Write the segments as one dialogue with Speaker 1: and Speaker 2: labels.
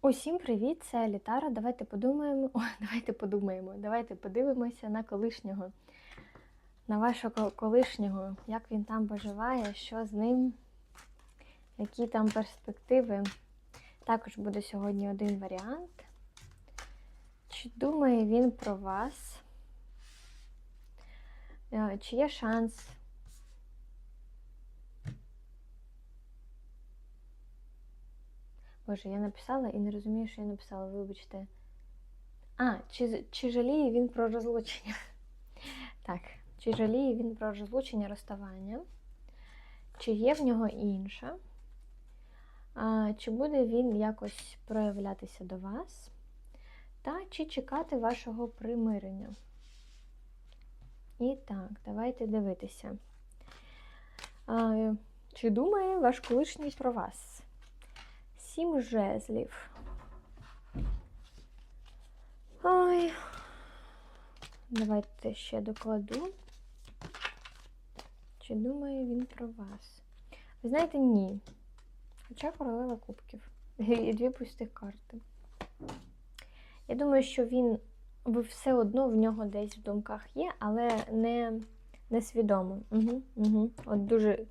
Speaker 1: Усім привіт, це Літара. Давайте подумаємо. О, давайте подумаємо. Давайте подивимося на колишнього. На вашого колишнього, як він там поживає, що з ним, які там перспективи. Також буде сьогодні один варіант. Чи думає він про вас? Е, Чи є шанс Боже, я написала і не розумію, що я написала, вибачте. А, чи, чи жаліє він про розлучення? Так, чи жаліє він про розлучення, розставання? Чи є в нього інша? А, чи буде він якось проявлятися до вас? Та чи чекати вашого примирення? І так, давайте дивитися. А, чи думає ваш колишній про вас? Сім жезлів. Ой. Давайте ще докладу. Чи думає він про вас? Ви знаєте, ні. Хоча королева кубків. І дві пустих карти. Я думаю, що він ви все одно в нього десь в думках є, але не, не свідомо. Угу, угу. От дуже,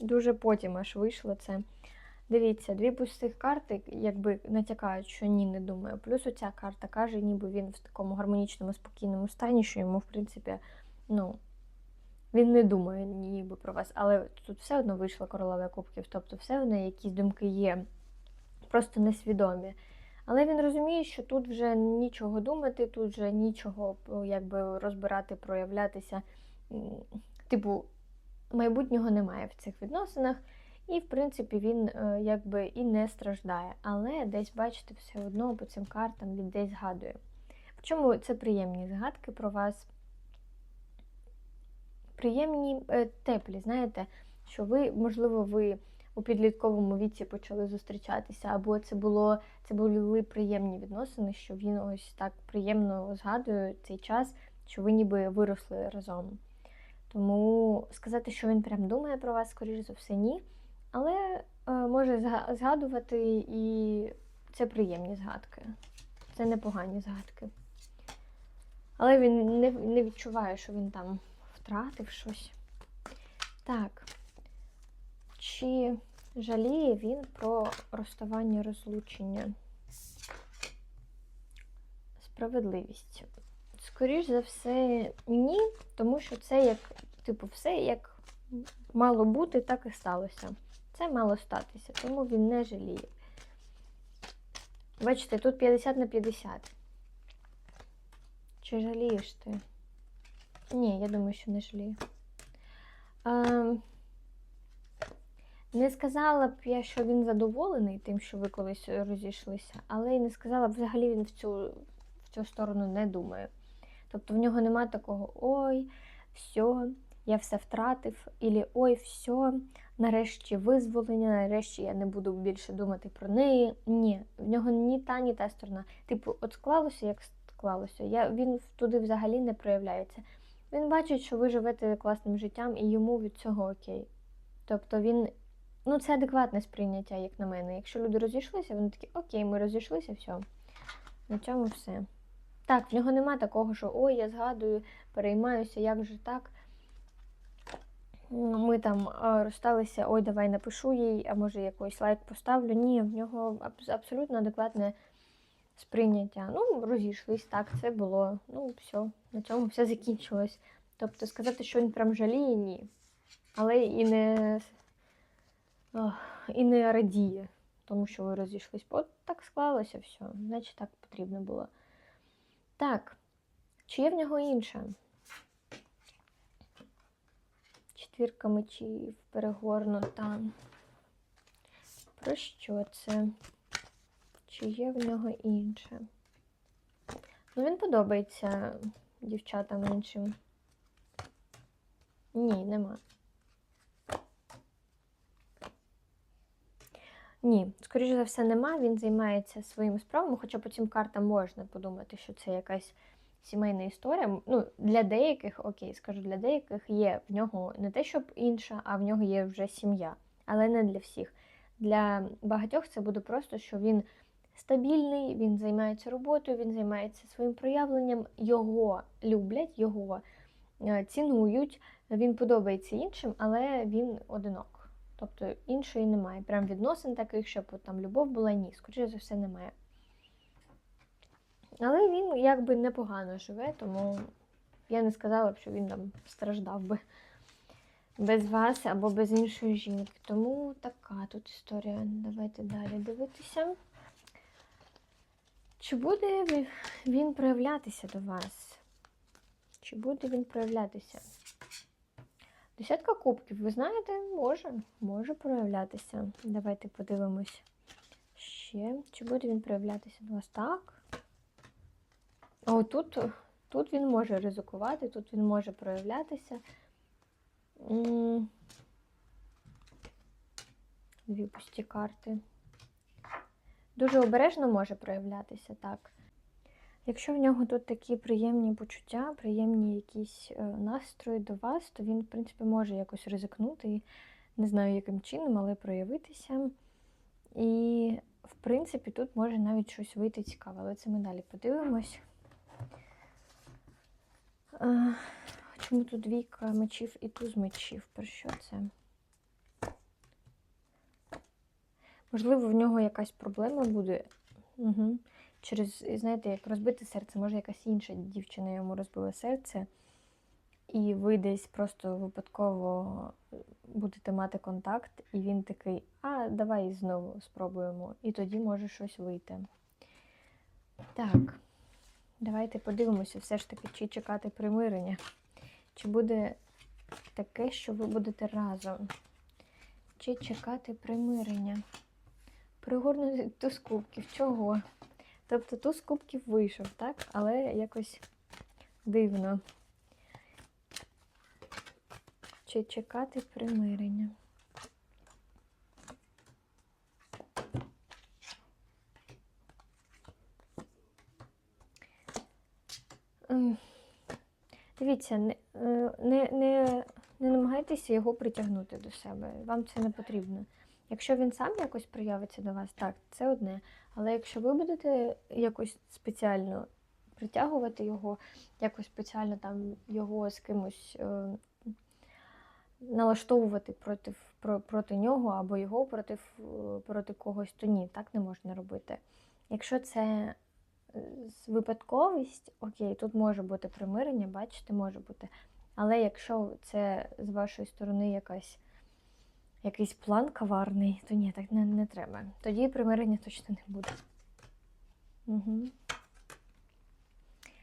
Speaker 1: дуже потім аж вийшло це. Дивіться, дві пустих карти, якби натякають, що ні, не думаю. Плюс оця карта каже, ніби він в такому гармонічному, спокійному стані, що йому, в принципі, ну, він не думає ніби про вас. Але тут все одно вийшла королева кубків, тобто все одно якісь думки є, просто несвідомі. Але він розуміє, що тут вже нічого думати, тут вже нічого якби розбирати, проявлятися. Типу, майбутнього немає в цих відносинах. І, в принципі, він е, якби і не страждає. Але десь, бачите, все одно по цим картам він десь згадує. Причому це приємні згадки про вас. Приємні, е, теплі, знаєте, що ви, можливо, ви у підлітковому віці почали зустрічатися, або це було це були приємні відносини, що він ось так приємно згадує цей час, що ви ніби виросли разом. Тому сказати, що він прям думає про вас, скоріш за все, ні. Але е, може згадувати, і це приємні згадки. Це непогані згадки. Але він не, не відчуває, що він там втратив щось. Так. Чи жаліє він про розставання розлучення? Справедливість. Скоріш за все, ні, тому що це як, типу, все як мало бути, так і сталося. Це мало статися, тому він не жаліє. Бачите, тут 50 на 50. Чи жалієш ти? Ні, я думаю, що не жалію. А, не сказала б я, що він задоволений тим, що ви колись розійшлися, але й не сказала б, взагалі він в цю, в цю сторону не думає. Тобто в нього немає такого ой, все, я все втратив, ілі ой, все, нарешті визволення, нарешті я не буду більше думати про неї. Ні, в нього ні та, ні та сторона. Типу, от склалося, як склалося. Я, Він туди взагалі не проявляється. Він бачить, що ви живете класним життям, і йому від цього окей. Тобто він. Ну, це адекватне сприйняття, як на мене. Якщо люди розійшлися, вони такі, окей, ми розійшлися, все. На цьому все. Так, в нього нема такого, що ой, я згадую, переймаюся, як же так. Ми там розсталися, ой, давай напишу їй, а може якийсь лайк поставлю. Ні, в нього аб- абсолютно адекватне сприйняття. Ну, розійшлись, так, це було. Ну, все, на цьому все закінчилось. Тобто сказати, що він прям жаліє, ні. Але і не, ох, і не радіє, тому що ви розійшлись. От так склалося все, значить так потрібно було. Так, чи є в нього інше? Четвірка мечів перегорнута. Про що це? Чи є в нього інше? Ну, він подобається дівчатам іншим. Ні, нема. Ні, скоріше за все, нема. Він займається своїми справами, хоча по цим картам можна подумати, що це якась сімейна історія. Ну, для деяких, окей, скажу, для деяких є в нього не те, щоб інша, а в нього є вже сім'я. Але не для всіх. Для багатьох це буде просто, що він стабільний, він займається роботою, він займається своїм проявленням, його люблять, його е, цінують, він подобається іншим, але він одинок. Тобто іншої немає. Прям відносин таких, щоб там любов була, ні, скоріше за все, немає. Але він якби непогано живе, тому я не сказала б, що він там страждав би без вас або без іншої жінки. Тому така тут історія. Давайте далі дивитися. Чи буде він проявлятися до вас? Чи буде він проявлятися? Десятка кубків, ви знаєте, може, може проявлятися. Давайте подивимось ще. Чи буде він проявлятися до вас? Так. О, тут, тут він може ризикувати, тут він може проявлятися. Дві пусті карти. Дуже обережно може проявлятися, так. Якщо в нього тут такі приємні почуття, приємні якісь е, настрої до вас, то він, в принципі, може якось ризикнути, не знаю, яким чином, але проявитися. І, в принципі, тут може навіть щось вийти цікаве, але це ми далі подивимось. Чому тут двійка мечів і туз мечів? Про що це? Можливо, в нього якась проблема буде. Угу. Через, знаєте, як розбите серце, може якась інша дівчина йому розбила серце, і ви десь просто випадково будете мати контакт, і він такий, а давай знову спробуємо. І тоді може щось вийти. Так, давайте подивимося, все ж таки, чи чекати примирення. Чи буде таке, що ви будете разом? Чи чекати примирення? Пригорнути туз кубків. Чого? Тобто туз кубків вийшов, так? Але якось дивно. Чи чекати примирення? Дивіться, не, е, не, не, не намагайтеся його притягнути до себе. Вам це не потрібно. Якщо він сам якось проявиться до вас, так, це одне. Але якщо ви будете якось спеціально притягувати його, якось спеціально там його з кимось е, налаштовувати проти, про, проти нього або його проти, проти когось, то ні, так не можна робити. Якщо це випадковість, окей, тут може бути примирення, бачите, може бути. Але якщо це з вашої сторони якась якийсь план коварний, то ні, так не, не треба. Тоді примирення точно не буде. Угу.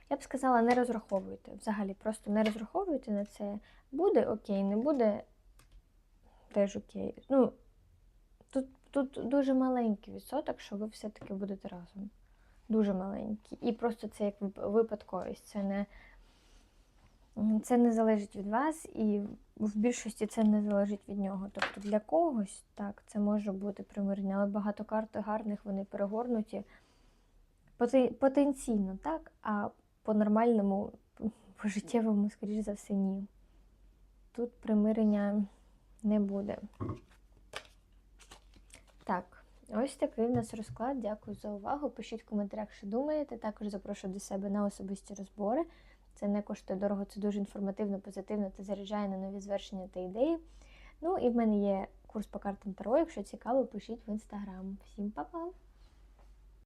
Speaker 1: Я б сказала, не розраховуйте. Взагалі, просто не розраховуйте на це. Буде окей, не буде теж окей. Ну, тут, тут дуже маленький відсоток, що ви все-таки будете разом. Дуже маленький. І просто це як випадковість. Це не, це не залежить від вас, і в більшості це не залежить від нього. Тобто для когось так, це може бути примирення, але багато карт гарних вони перегорнуті потенційно, так, а по нормальному, по життєвому, скоріш за все, ні. Тут примирення не буде. Так, ось такий в нас розклад. Дякую за увагу. Пишіть в коментарях, що думаєте. Також запрошую до себе на особисті розбори. Це не коштує дорого, це дуже інформативно, позитивно та заряджає на нові звершення та ідеї. Ну і в мене є курс по картам Таро. Якщо цікаво, пишіть в інстаграм. Всім па-па!